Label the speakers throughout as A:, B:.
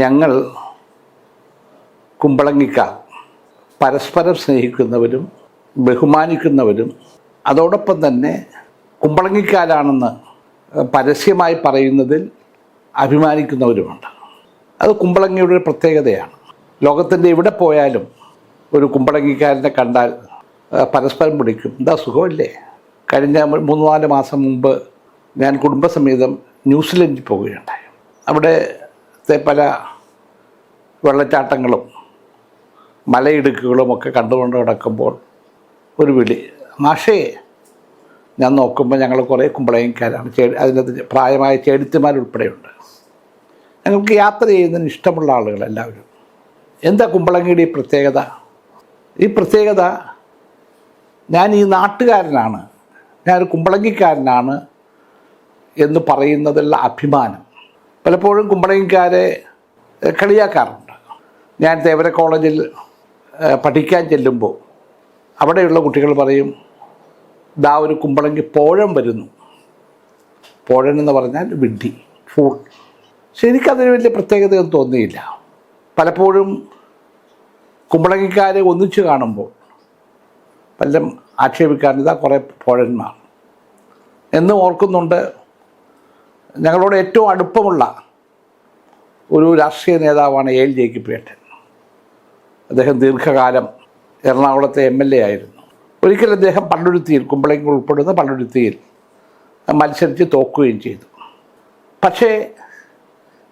A: ഞങ്ങൾ കുമ്പളങ്ങിക്കാർ പരസ്പരം സ്നേഹിക്കുന്നവരും ബഹുമാനിക്കുന്നവരും അതോടൊപ്പം തന്നെ കുമ്പളങ്ങിക്കാരാണെന്ന് പരസ്യമായി പറയുന്നതിൽ അഭിമാനിക്കുന്നവരുമുണ്ട്. അത് കുമ്പളങ്ങിയുടെ ഒരു പ്രത്യേകതയാണ്. ലോകത്തിന്റെ എവിടെ പോയാലും ഒരു കുമ്പളങ്ങിക്കാരനെ കണ്ടാൽ പരസ്പരം പിടിക്കും എന്താ സുഖമല്ലേ? കഴിഞ്ഞ മൂന്ന് നാല് മാസം മുമ്പ് ഞാൻ കുടുംബസമേതം ന്യൂസിലൻഡിൽ പോവുകയുണ്ടായി. അവിടുത്തെ പല വെള്ളച്ചാട്ടങ്ങളും മലയിടുക്കുകളും ഒക്കെ കണ്ടുകൊണ്ട് കിടക്കുമ്പോൾ ഒരു വിളി. മാഷേ ഞാൻ നോക്കുമ്പോൾ ഞങ്ങൾ കുറേ കുമ്പളയക്കാരാണ് ചേ അതിനകത്ത് പ്രായമായ ചേടിത്തിമാരുൾപ്പെടെയുണ്ട് ഞങ്ങൾക്ക് യാത്ര ചെയ്യുന്നതിന് ഇഷ്ടമുള്ള ആളുകൾ എല്ലാവരും. എന്താ കുമ്പളങ്ങിയുടെ ഈ പ്രത്യേകത? ഈ പ്രത്യേകത ഞാൻ ഈ നാട്ടുകാരനാണ്. ഞാനൊരു കുമ്പളങ്ങിക്കാരനാണ് എന്ന് പറയുന്നതിലുള്ള അഭിമാനം. പലപ്പോഴും കുമ്പളങ്ങിക്കാരെ കളിയാക്കാറുണ്ട്. ഞാൻ തേവര കോളേജിൽ പഠിക്കാൻ ചെല്ലുമ്പോൾ അവിടെയുള്ള കുട്ടികൾ പറയും ദാ ഒരു കുമ്പളങ്ങി പോഴം വരുന്നു. പോഴൻ എന്ന് പറഞ്ഞാൽ വിഡ്ഢി ഫൂൾ. എനിക്കതിന് വലിയ പ്രത്യേകതയൊന്നും തോന്നിയില്ല. പലപ്പോഴും കുമ്പളങ്ങിക്കാരെ ഒന്നിച്ചു കാണുമ്പോൾ പലരും ആക്ഷേപിക്കാറുണ്ട് ഇതാ കുറേ പോഴന്മാർ. എന്നും ഓർക്കുന്നുണ്ട് ഞങ്ങളോട് ഏറ്റവും അടുപ്പമുള്ള ഒരു രാഷ്ട്രീയ നേതാവാണ് എൽ ജേക്കിപ്പേട്ടൻ അദ്ദേഹം ദീർഘകാലം എറണാകുളത്തെ എം എൽ എ ആയിരുന്നു. ഒരിക്കൽ അദ്ദേഹം പള്ളുരുത്തിയിൽ കുമ്പളങ്ങി ഉൾപ്പെടുന്ന പള്ളുരുത്തിയിൽ മത്സരിച്ച് തോക്കുകയും ചെയ്തു. പക്ഷേ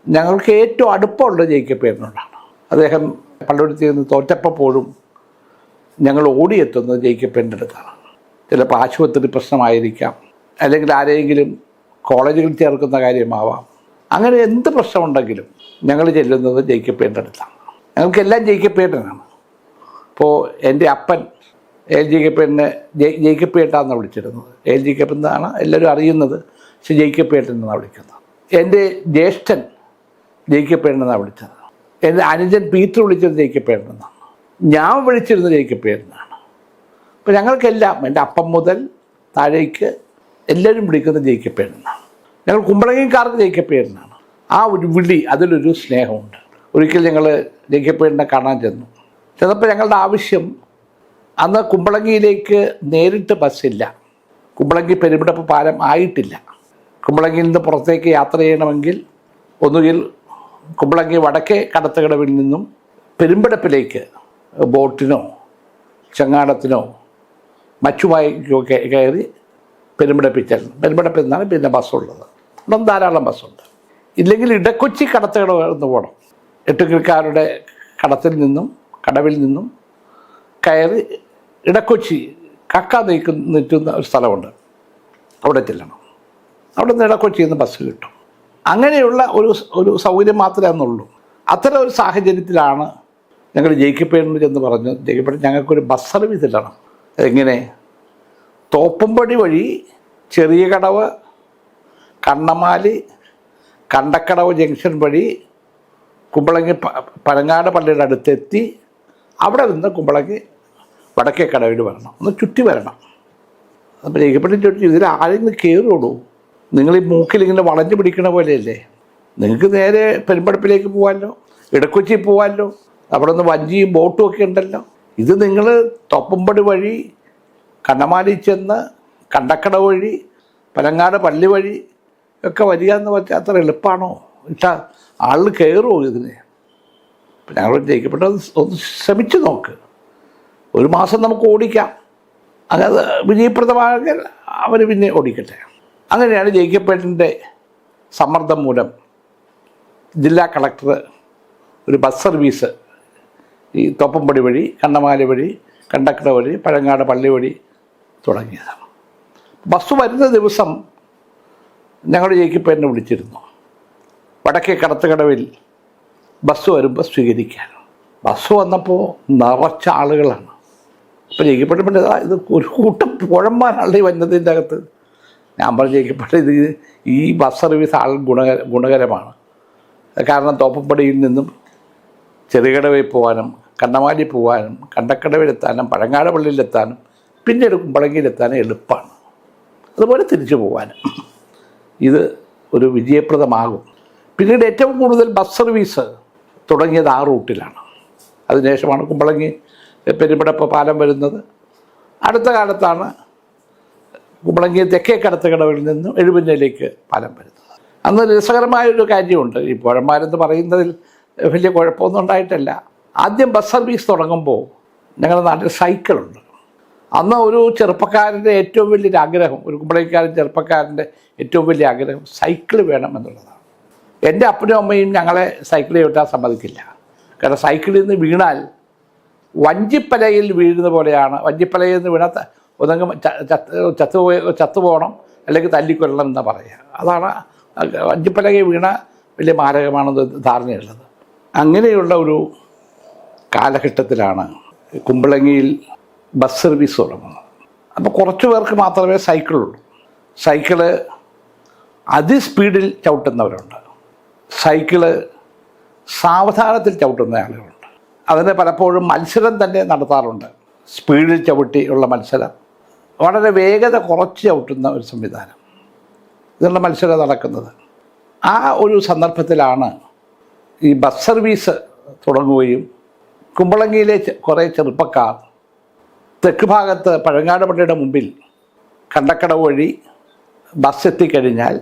A: ഞങ്ങൾക്ക് ഏറ്റവും അടുപ്പമുള്ള ജയിക്കപ്പേരനോടാണ് അദ്ദേഹം പള്ളുരുത്തിയിൽ നിന്ന് തോറ്റപ്പോഴും ഞങ്ങൾ ഓടിയെത്തുന്നത് ജയിക്കപ്പേന്റെ അടുത്താണ്. ചിലപ്പോൾ ആശുപത്രി പ്രശ്നമായിരിക്കാം അല്ലെങ്കിൽ ആരെങ്കിലും കോളേജുകളിൽ ചേർക്കുന്ന കാര്യമാവാം. അങ്ങനെ എന്ത് പ്രശ്നമുണ്ടെങ്കിലും ഞങ്ങൾ ചെല്ലുന്നത് ജയിക്കപ്പേന്റെ അടുത്താണ്. ഞങ്ങൾക്കെല്ലാം ജയിക്കപ്പേട്ടനാണ്. ഇപ്പോൾ എന്റെ അപ്പൻ എൽ ജി കപ്പേട്ടനെ ജയ് ജയിക്കപ്പേട്ടാന്നാണ് വിളിച്ചിരുന്നത്. എൽ ജി കപ്പൻ എന്നാണ് എല്ലാവരും അറിയുന്നത്. പക്ഷെ ജയിക്കപ്പേട്ടൻ എന്നാണ് വിളിക്കുന്നത്. എന്റെ ജ്യേഷ്ഠൻ ജയിക്കപ്പേട്ടനെന്നാണ് വിളിച്ചത്. എന്റെ അനുജൻ പീറ്റർ വിളിച്ചത് ജയിക്കപ്പേട്ടനെന്നാണ്. ഞാൻ വിളിച്ചിരുന്നത് ജയിക്കപ്പേട്ടനാണ്. അപ്പോൾ ഞങ്ങൾക്കെല്ലാം എന്റെ അപ്പം മുതൽ താഴേക്ക് എല്ലാവരും വിളിക്കുന്നത് ജയിക്കപ്പേരനാണ് ഞങ്ങൾ കുമ്പളങ്ങിക്കാർക്ക് ജയിക്കപ്പേരനാണ് ആ ഒരു വിളി അതിലൊരു സ്നേഹമുണ്ട്. ഒരിക്കൽ ഞങ്ങൾ ജയിക്കപ്പേരനെ കാണാൻ ചെന്നു. ചെന്നപ്പോൾ ഞങ്ങളുടെ ആവശ്യം അന്ന് കുമ്പളങ്ങിയിലേക്ക് നേരിട്ട് ബസ്സില്ല. കുമ്പളങ്ങി പെരുമിടപ്പ് പാലം ആയിട്ടില്ല. കുമ്പളങ്ങിയിൽ നിന്ന് പുറത്തേക്ക് യാത്ര ചെയ്യണമെങ്കിൽ ഒന്നുകിൽ കുമ്പളങ്ങി വടക്കേ കടത്തുകടവിൽ നിന്നും പെരുമ്പടപ്പിലേക്ക് ബോട്ടിനോ ചങ്ങാടത്തിനോ മറ്റുമായി കയറി പെരുമ്പടപ്പിൽ ചെല്ലണം പെരുമ്പടപ്പിൽ നിന്നാണ് പിന്നെ ബസ്സുള്ളത്. അവിടെ ധാരാളം ബസ്സുണ്ട്. ഇല്ലെങ്കിൽ ഇടക്കൊച്ചി കടത്തുകട എന്ന് പോകണം. എട്ടുകിൽക്കാരുടെ കടത്തിൽ നിന്നും കടവിൽ നിന്നും കയറി ഇടക്കൊച്ചി കക്ക നീക്കുന്ന നിൽക്കുന്ന ഒരു സ്ഥലമുണ്ട്. അവിടെ ചെല്ലണം. അവിടെ നിന്ന് ഇടക്കൊച്ചിയിൽ നിന്ന് ബസ് കിട്ടും. അങ്ങനെയുള്ള ഒരു ഒരു സൗകര്യം മാത്രമേ അന്നുള്ളൂ. അത്തരം ഒരു സാഹചര്യത്തിലാണ് ഞങ്ങൾ ജയിക്കപ്പെടുന്നത് ചെന്ന് പറഞ്ഞു ജയിക്കപ്പെട്ട് ഞങ്ങൾക്കൊരു ബസ് സർവീസ് ഇടണം. എങ്ങനെ? തോപ്പുംപടി വഴി ചെറിയ കടവ് കണ്ണമാലി കണ്ടക്കടവ് ജംഗ്ഷൻ വഴി കുമ്പളങ്ങി പരങ്ങാട് പള്ളിയുടെ അടുത്തെത്തി അവിടെ നിന്ന് കുമ്പളങ്ങി വടക്കേ കടവിൽ വരണം. ഒന്ന് ചുറ്റി വരണം. അപ്പം രേഖപ്പെട്ടി ചോദിച്ചു ഇതിൽ ആരെങ്കിലും കയറുള്ളൂ നിങ്ങൾ ഈ മൂക്കിൽ ഇങ്ങനെ വളഞ്ഞു പിടിക്കണ പോലെയല്ലേ? നിങ്ങൾക്ക് നേരെ പെരുമ്പടപ്പിലേക്ക് പോകാമല്ലോ ഇടക്കൊച്ചി പോകാമല്ലോ അവിടെ നിന്ന് വഞ്ചിയും ബോട്ടും ഒക്കെ ഉണ്ടല്ലോ. ഇത് നിങ്ങൾ തൊപ്പമ്പടി വഴി കണ്ണമാലി ചെന്ന് കണ്ടക്കട വഴി പനങ്ങാട് പള്ളി വഴി ഒക്കെ വരിക എന്ന് പറഞ്ഞാൽ അത്ര എളുപ്പമാണോ ഇട്ടാ ആളിൽ കയറുമോ ഇതിന്? അപ്പം ഞങ്ങൾ ജയിക്കപ്പെട്ട ഒന്ന് ശ്രമിച്ചു നോക്ക്. ഒരു മാസം നമുക്ക് ഓടിക്കാം. അങ്ങനെ വിജയപ്രദമാകൽ അവർ പിന്നെ ഓടിക്കട്ടെ. അങ്ങനെയാണ് ജയിക്കപ്പെട്ടിന്റെ സമ്മർദ്ദം മൂലം ജില്ലാ കളക്ടർ ഒരു ബസ് സർവീസ് ഈ തോപ്പമ്പടി വഴി കണ്ണമാലി വഴി കണ്ടക്കട വഴി പഴങ്ങാട് പള്ളി വഴി തുടങ്ങിയതാണ് ബസ് വരുന്ന ദിവസം ഞങ്ങളുടെ ജയിക്കപ്പേരിനെ വിളിച്ചിരുന്നു. വടക്കേ കടത്തുകടവിൽ ബസ് വരുമ്പോൾ സ്വീകരിക്കാൻ. ബസ് വന്നപ്പോൾ നിറച്ച ആളുകളാണ്. അപ്പോൾ ജയിക്കപ്പെട്ടപ്പോൾ ഇത് ഒരു കൂട്ടം പുഴന്മാരാണ് വന്നതിന്റെ അകത്ത്. ഞാൻ പറഞ്ഞു ജയിക്കപ്പെട്ട ഇത് ഈ ബസ് സർവീസ് ആൾ ഗുണകര ഗുണകരമാണ്. കാരണം തോപ്പപ്പടിയിൽ നിന്നും ചെറുകടവിൽ പോകാനും കണ്ണമാലി പോകാനും കണ്ടക്കടവിലെത്താനും പഴങ്ങാട് പള്ളിയിലെത്താനും പിന്നീട് കുമ്പളങ്ങിയിലെത്താനും എളുപ്പമാണ് അതുപോലെ തിരിച്ചു പോകാനും ഇത് ഒരു വിജയപ്രദമാകും. പിന്നീട് ഏറ്റവും കൂടുതൽ ബസ് സർവീസ് തുടങ്ങിയത് ആ റൂട്ടിലാണ്. അതിനുശേഷമാണ് കുമ്പളങ്ങി പെരുമ്പടപ്പ് പാലം വരുന്നത്. അടുത്ത കാലത്താണ് കുമ്പളങ്ങി തെക്കേ കടത്ത് കടവിൽ നിന്നും എഴുപന്നയിലേക്ക് പാലം വരുന്നത്. അന്ന് രസകരമായൊരു കാര്യമുണ്ട്. ഈ പുഴന്മാരെന്ന് പറയുന്നതിൽ വലിയ കുഴപ്പമൊന്നും ഉണ്ടായിട്ടല്ല. ആദ്യം ബസ് സർവീസ് തുടങ്ങുമ്പോൾ ഞങ്ങളുടെ നാട്ടിൽ സൈക്കിളുണ്ട്. അന്ന് ഒരു ചെറുപ്പക്കാരന്റെ ഏറ്റവും വലിയൊരു ആഗ്രഹം ഒരു കുമ്പളക്കാരൻ ചെറുപ്പക്കാരന്റെ ഏറ്റവും വലിയ ആഗ്രഹം സൈക്കിൾ വേണം എന്നുള്ളതാണ്. എന്റെ അപ്പനും അമ്മയും ഞങ്ങളെ സൈക്കിൾ ചവിട്ടാൻ സമ്മതിക്കില്ല. കാരണം സൈക്കിളിൽ നിന്ന് വീണാൽ വഞ്ചിപ്പലയിൽ വീഴുന്ന പോലെയാണ്. വഞ്ചിപ്പലയിൽ നിന്ന് വീണാൽ ഒന്നെങ്കിൽ ചത്ത് ചത്തുപോയി ചത്തുപോകണം അല്ലെങ്കിൽ തല്ലിക്കൊല്ലണം എന്ന് പറയുക. അതാണ് വഞ്ചിപ്പലകയിൽ വീണ വലിയ മാരകമാണെന്ന് ധാരണയുള്ളത്. അങ്ങനെയുള്ള ഒരു കാലഘട്ടത്തിലാണ് കുമ്പളങ്ങിയിൽ ബസ് സർവീസ് തുടങ്ങുന്നത് അപ്പോൾ കുറച്ച് പേർക്ക് മാത്രമേ സൈക്കിളുള്ളൂ. സൈക്കിൾ അതിസ്പീഡിൽ ചവിട്ടുന്നവരുണ്ട്. സൈക്കിൾ സാവധാനത്തിൽ ചവിട്ടുന്ന ആളുകളുണ്ട്. അതിന് പലപ്പോഴും മത്സരം തന്നെ നടത്താറുണ്ട്. സ്പീഡിൽ ചവിട്ടിയുള്ള മത്സരം. വളരെ വേഗത കുറച്ച് ചവിട്ടുന്ന ഒരു സംവിധാനം. ഇതുള്ള മത്സരം നടക്കുന്നത്. ആ ഒരു സന്ദർഭത്തിലാണ് ഈ ബസ് സർവീസ് തുടങ്ങുകയും കുമ്പളങ്ങിയിലെ കുറേ ചെറുപ്പക്കാർ തെക്ക് ഭാഗത്ത് പഴങ്ങാടുപള്ളിയുടെ മുമ്പിൽ കണ്ടക്കടവ് വഴി ബസ് എത്തിക്കഴിഞ്ഞാൽ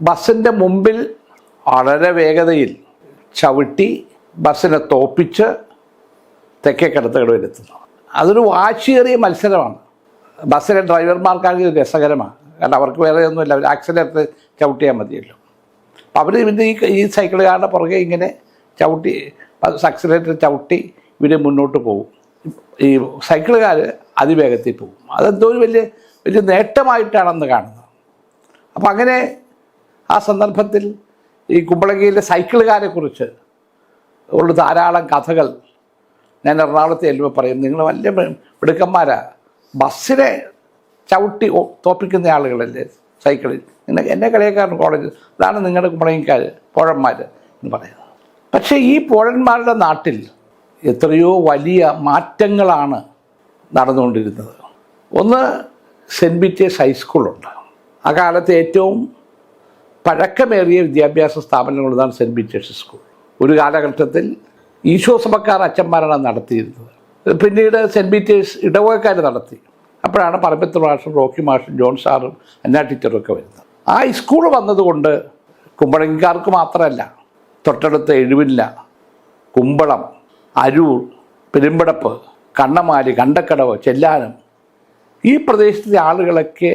A: ബസ്സിന്റെ മുമ്പിൽ വളരെ വേഗതയിൽ ചവിട്ടി ബസ്സിനെ തോപ്പിച്ച് തെക്കേ കടത്തുകടവിലെത്തുന്നു. അതൊരു വാശിയേറിയ മത്സരമാണ്. ബസ്സിലെ ഡ്രൈവർമാർക്കാണെങ്കിൽ രസകരമാണ്. കാരണം അവർക്ക് വേറെ ഒന്നുമില്ല അവർ ആക്സിലേറ്റർ ചവിട്ടിയാൽ മതിയല്ലോ. അവർ ഇതിന്റെ ഈ ഈ സൈക്കിളുകാരുടെ പുറകെ ഇങ്ങനെ ചവിട്ടി ആക്സിലേറ്റർ ചവിട്ടി ഇവർ മുന്നോട്ട് പോകും. ഈ സൈക്കിളുകാർ അതിവേഗത്തിൽ പോകും. അതെന്തോ ഒരു വലിയ വലിയ നേട്ടമായിട്ടാണെന്ന് കാണുന്നത് അപ്പം അങ്ങനെ ആ സന്ദർഭത്തിൽ ഈ കുമ്പളങ്ങിയിലെ സൈക്കിളുകാരെ കുറിച്ച് ഉള്ള ധാരാളം കഥകൾ ഞാൻ എറണാകുളത്തെ ചെല്ലുമ്പോൾ പറയും. നിങ്ങൾ വലിയ മിടുക്കന്മാരാ. ബസ്സിനെ ചവിട്ടി തോപ്പിക്കുന്ന ആളുകളല്ലേ സൈക്കിളിൽ. നിങ്ങൾ എന്നെ കളിയാക്കാറുണ്ട് കോളേജ് അതാണ് നിങ്ങളുടെ കുമ്പളങ്ങിക്കാർ പോഴന്മാർ എന്ന് പറയുന്നത്. പക്ഷേ ഈ പോഴന്മാരുടെ നാട്ടിൽ എത്രയോ വലിയ മാറ്റങ്ങളാണ് നടന്നുകൊണ്ടിരുന്നത്. ഒന്ന് സെന്റ് പീറ്റേഴ്സ് ഹൈസ്കൂളുണ്ട്. ആ കാലത്തെ ഏറ്റവും പഴക്കമേറിയ വിദ്യാഭ്യാസ സ്ഥാപനങ്ങളാണ് സെന്റ് ബിറ്റേഴ്സ് സ്കൂൾ. ഒരു കാലഘട്ടത്തിൽ ഈശോ സഭക്കാർ അച്ഛന്മാരാണ് നടത്തിയിരുന്നത്. പിന്നീട് സെന്റ് പീറ്റേഴ്സ് ഇടവകക്കാർ നടത്തി. അപ്പോഴാണ് പറമ്പത്ത് മാഷും റോക്കി മാഷും ജോൺ സാറും അന്നാ ടീച്ചറും ഒക്കെ വരുന്നത്. ആ സ്കൂൾ വന്നതുകൊണ്ട് കുമ്പളങ്ങിക്കാർക്ക് മാത്രമല്ല തൊട്ടടുത്ത എഴുവില്ല കുമ്പളം അരൂർ പെരുമ്പടപ്പ് കണ്ണമാലി കണ്ടക്കടവ് ചെല്ലാനം. ഈ പ്രദേശത്തെ ആളുകളൊക്കെ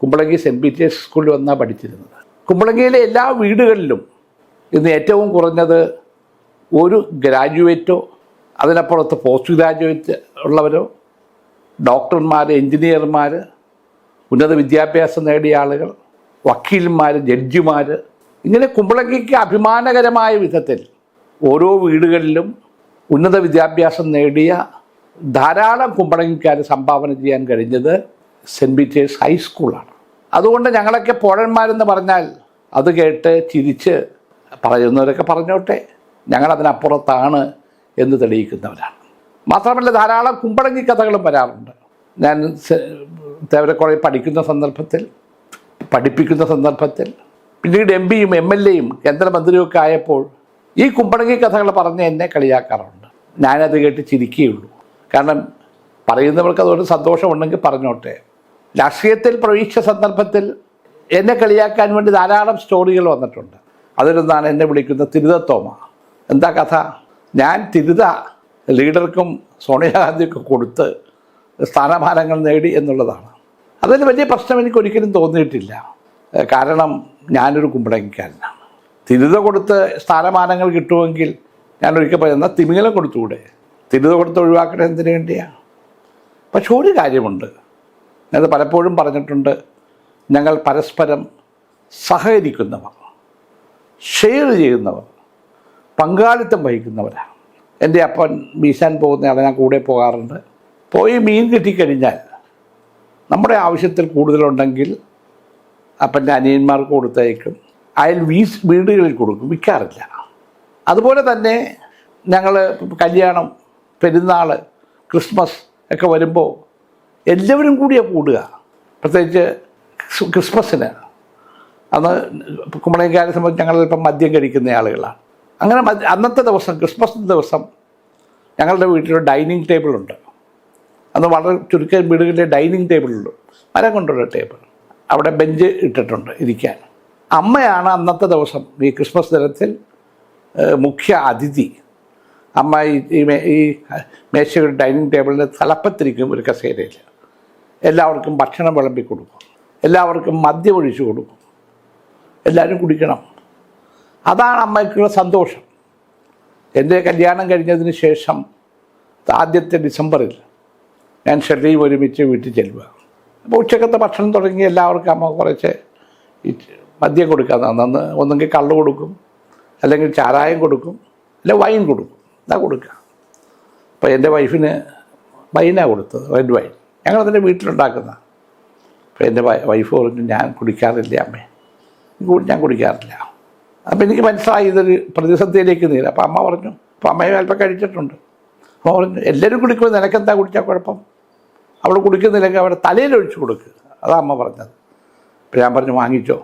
A: കുമ്പളങ്ങി സെന്റ് പീറ്റേഴ്സ് സ്കൂളിൽ വന്നാണ് പഠിച്ചിരുന്നത്. കുമ്പളങ്ങിയിലെ എല്ലാ വീടുകളിലും ഇന്ന് ഏറ്റവും കുറഞ്ഞത് ഒരു ഗ്രാജുവേറ്റോ അതിനപ്പുറത്ത് പോസ്റ്റ് ഗ്രാജുവേറ്റ് ഉള്ളവരോ ഡോക്ടർമാർ എൻജിനീയർമാർ ഉന്നത വിദ്യാഭ്യാസം നേടിയ ആളുകൾ വക്കീൽമാർ ജഡ്ജിമാർ ഇങ്ങനെ കുമ്പളങ്ങിക്ക് അഭിമാനകരമായ വിധത്തിൽ ഓരോ വീടുകളിലും ഉന്നത വിദ്യാഭ്യാസം നേടിയ ധാരാളം കുമ്പളങ്ങിക്കാർ സംഭാവന ചെയ്യാൻ കഴിഞ്ഞത് സെന്റ് പീറ്റേഴ്സ് ഹൈസ്കൂളാണ് അതുകൊണ്ട് ഞങ്ങളൊക്കെ പോഴന്മാരെന്ന് പറഞ്ഞാൽ അത് കേട്ട് ചിരിച്ച് പറയുന്നവരൊക്കെ പറഞ്ഞോട്ടെ. ഞങ്ങളതിനപ്പുറത്താണ് എന്ന് തെളിയിക്കുന്നവരാണ്. മാത്രമല്ല ധാരാളം കുമ്പളങ്ങി കഥകളും വരാറുണ്ട്. ഞാൻ തേവരക്കുറെ പഠിക്കുന്ന സന്ദർഭത്തിൽ പഠിപ്പിക്കുന്ന സന്ദർഭത്തിൽ പിന്നീട് എം പിയും എം എൽ എയും കേന്ദ്രമന്ത്രിയും ഒക്കെ ആയപ്പോൾ ഈ കുമ്പളങ്ങി കഥകൾ പറഞ്ഞ് എന്നെ കളിയാക്കാറുണ്ട്. ഞാനത് കേട്ട് ചിരിക്കുകയുള്ളൂ. കാരണം പറയുന്നവർക്ക് അതുകൊണ്ട് സന്തോഷമുണ്ടെങ്കിൽ പറഞ്ഞോട്ടെ. രാഷ്ട്രീയത്തിൽ പ്രവേശിച്ച സന്ദർഭത്തിൽ എന്നെ കളിയാക്കാൻ വേണ്ടി ധാരാളം സ്റ്റോറികൾ വന്നിട്ടുണ്ട്. അതിലൊന്നാണ് എന്നെ വിളിക്കുന്ന തിരുതത്തോമ എന്താ കഥ? ഞാൻ തിരുത ലീഡർക്കും സോണിയാഗാന്ധിക്കും കൊടുത്ത് സ്ഥാനമാനങ്ങൾ നേടി എന്നുള്ളതാണ്. അതിന് വലിയ പ്രശ്നം എനിക്ക് ഒരിക്കലും തോന്നിയിട്ടില്ല. കാരണം ഞാനൊരു കുമ്പളങ്ങിക്കാരനാണ്. തിരുത കൊടുത്ത് സ്ഥാനമാനങ്ങൾ കിട്ടുമെങ്കിൽ ഞാൻ ഒരിക്കൽ പറയുന്ന തിമിങ്ങലം കൊടുത്തുകൂടെ? തിരുത കൊടുത്ത് ഒഴിവാക്കണേ എന്തിനു വേണ്ടിയാണ് പക്ഷെ ഒരു കാര്യമുണ്ട്. ഞാനത് പലപ്പോഴും പറഞ്ഞിട്ടുണ്ട്. ഞങ്ങൾ പരസ്പരം സഹകരിക്കുന്നവർ ഷെയർ ചെയ്യുന്നവർ പങ്കാളിത്തം വഹിക്കുന്നവരാണ് എന്റെ അപ്പൻ വീശാൻ പോകുന്നയാളെ ഞാൻ കൂടെ പോകാറുണ്ട്. പോയി മീൻ കിട്ടിക്കഴിഞ്ഞാൽ നമ്മുടെ ആവശ്യത്തിൽ കൂടുതലുണ്ടെങ്കിൽ അപ്പന്റെ അനിയന്മാർക്ക് കൊടുത്തയക്കും. അയൽ വീസ് വീടുകളിൽ കൊടുക്കും. വിൽക്കാറില്ല. അതുപോലെ തന്നെ ഞങ്ങൾ കല്യാണം പെരുന്നാൾ ക്രിസ്മസ് ഒക്കെ വരുമ്പോൾ എല്ലാവരും കൂടിയാണ് കൂടുക. പ്രത്യേകിച്ച് ക്രിസ്- ക്രിസ്മസിന്. അന്ന് കുമ്പളേക്കാരെ സംബന്ധിച്ച് ഞങ്ങളിപ്പം മദ്യം കഴിക്കുന്ന ആളുകളാണ്. അങ്ങനെ അന്നത്തെ ദിവസം ക്രിസ്മസ് ദിവസം ഞങ്ങളുടെ വീട്ടിലൊരു ഡൈനിങ് ടേബിളുണ്ട് അന്ന് വളരെ ചുരുക്കം വീടുകളിലെ ഡൈനിങ് ടേബിളുണ്ട് മരം കൊണ്ടുള്ള ടേബിൾ. അവിടെ ബെഞ്ച് ഇട്ടിട്ടുണ്ട് ഇരിക്കാൻ. അമ്മയാണ് അന്നത്തെ ദിവസം ഈ ക്രിസ്മസ് ദിനത്തിൽ മുഖ്യ അതിഥി. അമ്മ ഈ ഈ മേശയുടെ ഡൈനിങ് ടേബിളിന്റെ തലപ്പത്തിരിക്കും ഒരു കസേരയിൽ. എല്ലാവർക്കും ഭക്ഷണം വിളമ്പി കൊടുക്കും. എല്ലാവർക്കും മദ്യം ഒഴിച്ചു കൊടുക്കും. എല്ലാവരും കുടിക്കണം. അതാണ് അമ്മയ്ക്കുള്ള സന്തോഷം. എന്റെ കല്യാണം കഴിഞ്ഞതിന് ശേഷം ആദ്യത്തെ ഡിസംബറിൽ ഞാൻ ഷെർലിയും ഒരുമിച്ച് വീട്ടിൽ ചെല്ലുക. അപ്പോൾ ഉച്ചക്കത്തെ ഭക്ഷണം തുടങ്ങി എല്ലാവർക്കും അമ്മ കുറച്ച് മദ്യം കൊടുക്കാൻ തന്നെ. ഒന്നെങ്കിൽ കള്ളു കൊടുക്കും. അല്ലെങ്കിൽ ചാരായം കൊടുക്കും അല്ലെ വൈൻ കൊടുക്കും. ഇതാ കൊടുക്കുക. അപ്പോൾ എന്റെ വൈഫിന് വൈനാണ് കൊടുത്തത് റെഡ് വൈൻ ഞങ്ങൾ ഞങ്ങളതിന്റെ വീട്ടിലുണ്ടാക്കുന്ന. അപ്പോൾ എന്റെ വൈഫ് പറഞ്ഞു ഞാൻ കുടിക്കാറില്ല അമ്മേ. ഞാൻ കുടിക്കാറില്ല. അപ്പോൾ എനിക്ക് മനസ്സിലായി ഇതൊരു പ്രതിസന്ധിയിലേക്ക് നീല അപ്പം അമ്മ പറഞ്ഞു അപ്പോൾ അമ്മയും അല്പം കഴിച്ചിട്ടുണ്ട്. അമ്മ പറഞ്ഞു എല്ലാവരും കുടിക്കുമ്പോൾ നിനക്കെന്താ കുടിച്ചാൽ കുഴപ്പം? അവൾ കുടിക്കുന്നില്ലെങ്കിൽ അവിടെ തലയിൽ ഒഴിച്ച് കൊടുക്കുക അതാ അമ്മ പറഞ്ഞത്. അപ്പോൾ ഞാൻ പറഞ്ഞു വാങ്ങിച്ചോ.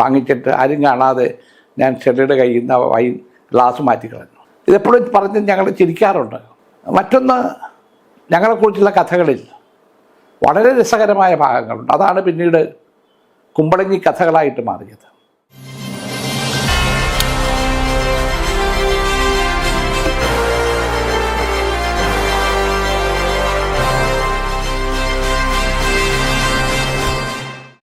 A: വാങ്ങിച്ചിട്ട് ആരും കാണാതെ ഞാൻ ചെറിയുടെ കയ്യിൽ നിന്ന് വൈ ഗ്ലാസ് മാറ്റിക്കളഞ്ഞു ഇതെപ്പോഴും പറഞ്ഞ് ഞങ്ങൾ ചിരിക്കാറുണ്ട്. മറ്റൊന്ന് ഞങ്ങളെക്കുറിച്ചുള്ള കഥകളിൽ വളരെ രസകരമായ ഭാഗങ്ങളുണ്ട്. അതാണ് പിന്നീട് കുമ്പളങ്ങി കഥകളായിട്ട് മാറിയത്.